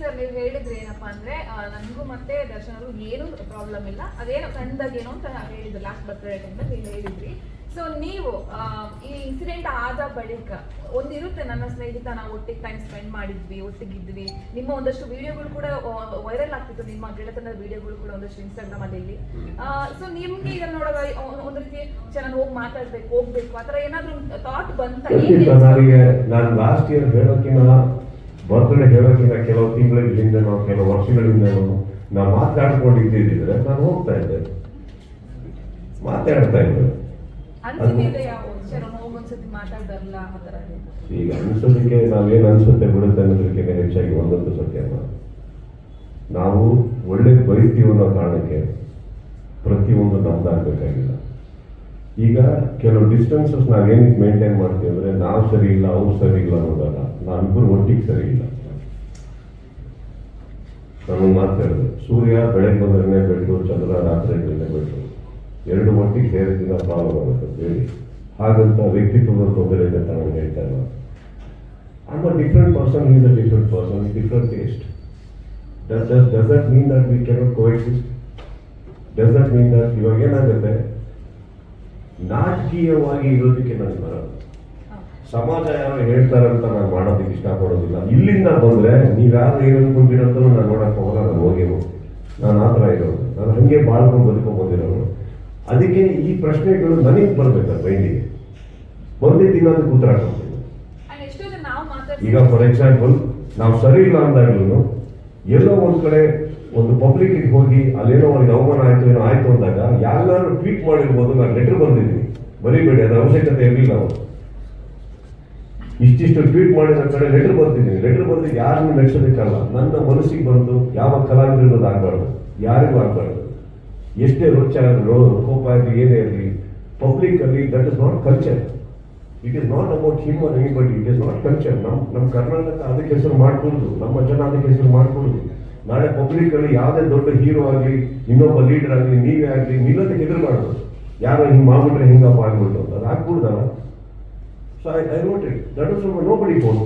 Sir ನೀವು ಹೇಳಿದ್ರಿ ಏನಪ್ಪಾ ಅಂದ್ರೆ ನನಗೂ ಮತ್ತೆ ದರ್ಶನರು ಏನು ಪ್ರಾಬ್ಲಮ್ ಇಲ್ಲ. ಅದೇನೋ ಸಣ್ಣದಾಗೇನೋ ಅಂತ ಹೇಳಿದ್ರು ಲಾಸ್ಟ್ ಬರ್ತ್ಡೇ ಟೈಮಲ್ಲಿ ನೀವು ಹೇಳಿದ್ರಿ. ಸೊ ನೀವು ಈ ಇನ್ಸಿಡೆಂಟ್ ಆದ ಬಳಿಕ ಒಂದಿರುತ್ತೆ ನನ್ನ ಸ್ನೇಹಿತ, ನಾವು ಒಟ್ಟಿಗೆ ಟೈಮ್ ಸ್ಪೆಂಡ್ ಮಾಡಿದ್ವಿ, ಒಟ್ಟಿಗಿದ್ವಿ. ನಿಮ್ಮ ಒಂದಷ್ಟು ವಿಡಿಯೋಗಳು ಕೂಡ ವೈರಲ್ ಆಗ್ತಿತ್ತು. ನಿಮ್ಮ ಗೆಳೆತನದ ವಿಡಿಯೋಗಳು ಕೂಡ ಒಂದಷ್ಟು ಇನ್ಸ್ಟಾಗ್ರಾಮ್ ಅಲ್ಲಿ ಸೊ ನಿಮ್ಗೆ ಇದನ್ನ ನೋಡುವಾಗ ಒಂದ್ ರೀತಿ ಚೆನ್ನಾಗಿ ಹೋಗಿ ಮಾತಾಡ್ಬೇಕು, ಹೋಗ್ಬೇಕು ಆತರ ಏನಾದ್ರು ಥಾಟ್ ಬಂತ? ನಾನು ಲಾಸ್ಟ್ ಇಯರ್ ಹೇಳೋಕ್ಕಿಂತ ಬರ್ತ್ಡೇ ಹೇಳೋಕ್ಕಿಂತ ಕೆಲವು ತಿಂಗಳ ನಾವು ಕೆಲವು ವರ್ಷಗಳಿಂದನೋ ನಾವು ನಾವು ಮಾತಾಡ್ಕೊಂಡಿದ್ದಿದ್ರೆ ನಾನು ಹೋಗ್ತಾ ಇದ್ದೆ ಮಾತಾಡ್ತಾ ಇದ್ದೆ ಈಗ ಅನ್ಸೋದಕ್ಕೆ ನಾವೇನು ಅನ್ಸುತ್ತೆ ಬಿಡುತ್ತೆ ಅನ್ನೋದಕ್ಕೆ ಹೆಚ್ಚಾಗಿ ಒಂದೊಂದು ಸತ್ಯ ನಾವು ಒಳ್ಳೆ ಬೈತೀವಿ ಅನ್ನೋ ಕಾರಣಕ್ಕೆ ಪ್ರತಿಯೊಂದು ನಮ್ದಾಗಬೇಕಾಗಿಲ್ಲ. ಈಗ ಕೆಲವು ಡಿಸ್ಟೆನ್ಸಸ್ ನಾವೇನು ಮೇಂಟೈನ್ ಮಾಡ್ತೀವಿ ಅಂದ್ರೆ ನಾವು ಸರಿ ಇಲ್ಲ ಅವ್ರು ಸರಿ ಇಲ್ಲ ಅನ್ನೋದಲ್ಲ. ನಾವಿಬ್ಬರು ಒಟ್ಟಿಗೆ ಸರಿ ಇಲ್ಲ. ನಾನು ಮಾತಾಡಿದೆ ಸೂರ್ಯ ಬೆಳಗ್ಗೆ ಬಂದ್ರೆ ಬೆಟ್ಟು ಚಂದ್ರ ರಾತ್ರಿ ಬಂದ್ರೆ ಬೆಟ್ಟು ಎರಡು ಒಟ್ಟಿಗೆ ಸೇರಿದ ಪ್ರಾಬ್ಲಮ್ ಆಗುತ್ತೆ ಹೇಳಿ. ಹಾಗಂತ ವ್ಯಕ್ತಿತ್ವದ ತೊಂದರೆ ಇದೆ ಅಂತ ನಾನು ಹೇಳ್ತಾ ಇಲ್ಲ I'm different person person, he's person different taste. Does does does that mean that we cannot does Does mean that ಇವಾಗ ಏನಾಗುತ್ತೆ? ನಾಟಕೀಯವಾಗಿ ಇರೋದಕ್ಕೆ ನನಗೆ ಬರೋದು ಸಮಾಜ ಯಾರೋ ಹೇಳ್ತಾರಂತ ನಾನು ಮಾಡೋದಕ್ಕೆ ಇಷ್ಟಪಡೋದಿಲ್ಲ. ಇಲ್ಲಿಂದ ಬಂದರೆ ನೀವ್ಯಾರು ಏನು ಅನ್ಕೊಂತೀರಂತ ನಾನು ನೋಡಕ್ಕೆ ಹೋಗಲ್ಲ ನಾನು ಹೋಗಿ ನಾನು ಆ ಥರ ಇರೋದು. ನಾನು ಹಂಗೆ ಬಾಳ್ಕೊಂಡು ಬದುಕೊಂಡು ಬಂದಿರೋನು ಅದಕ್ಕೆ ಈ ಪ್ರಶ್ನೆಗಳು ನನಗೆ ಬರ್ಬೇಕು ಮೈಂಡಿಗೆ ಎಷ್ಟೋ ನಾವು ಮಾತಾಡ್ಸಿ ಈಗ ಫಾರ್ ಎಕ್ಸಾಂಪಲ್ ನಾವು ಸರಿ ಇಲ್ಲ ಅಂದಾಗ್ಲೂ ಎಲ್ಲೋ ಒಂದ್ ಕಡೆ ಒಂದು ಪಬ್ಲಿಕ್ ಹೋಗಿ ಅಲ್ಲೇನೋ ಅವ್ರಿಗೆ ಅವಮಾನ ಆಯ್ತು, ಏನೋ ಆಯ್ತು ಅಂದಾಗ ಯಾರು ಟ್ವೀಟ್ ಮಾಡಿರ್ಬೋದು, ನಾನು ಲೆಟರ್ ಬಂದಿದ್ದೀನಿ. ಬರೀಬೇಡಿ ಅದ್ರ ಅವಶ್ಯಕತೆ ಇರಲಿಲ್ಲ ಅವರು. ಇಷ್ಟಿಷ್ಟು ಟ್ವೀಟ್ ಮಾಡಿದ ಕಡೆ ಲೆಟರ್ ಬರ್ತಿದ್ದೀನಿ ಲೆಟರ್ ಬಂದು ಯಾರನ್ನು ಮೆಚ್ಚೋದಕ್ಕಲ್ಲ ನನ್ನ ಮನಸ್ಸಿಗೆ ಬಂದು ಯಾವ ಕಲಾವಿದರಿಗೂ ಆಗ್ಬಾರ್ದು. ಯಾರಿಗೂ ಆಗ್ಬಾರ್ದು. ಎಷ್ಟೇ ರುಚಿ ಆದ್ರೂ ಕೋಪ ಆಗಲಿ ಏನೇ ಇರಲಿ ಪಬ್ಲಿಕ್ ಅಲ್ಲಿ that is not culture it is not about him or anybody it is not culture ನಮ್ ನಮ್ಮ ಕರ್ನಾಟಕ ಅದಕ್ಕೆ ಹೆಸರು ಮಾಡ್ಕೊಡುದು ನಮ್ಮ ಜನ ಅದಕ್ಕೆ ಹೆಸರು ಮಾಡ್ಕೊಡುದು ನಾಳೆ ಪಬ್ಲಿಕ್ ಅಲ್ಲಿ ಯಾವುದೇ ದೊಡ್ಡ ಹೀರೋ ಆಗಲಿ, ಇನ್ನೊಬ್ಬ ಲೀಡರ್ ಆಗಲಿ, ನೀವೇ ಆಗಲಿ ನಿಲ್ಲೋದಕ್ಕೆ ಎದುರು ಮಾಡೋದು ಯಾರೋ ಹಿಂಗೆ ಮಾಡ್ಬಿಟ್ರೆ ಹಿಂಗಪ್ಪ ಆಗ್ಬಿಟ್ಟು ಅದು ಆಗ್ಬಿಡ್ದಲ್ಲ. So I I note it that is nobody phone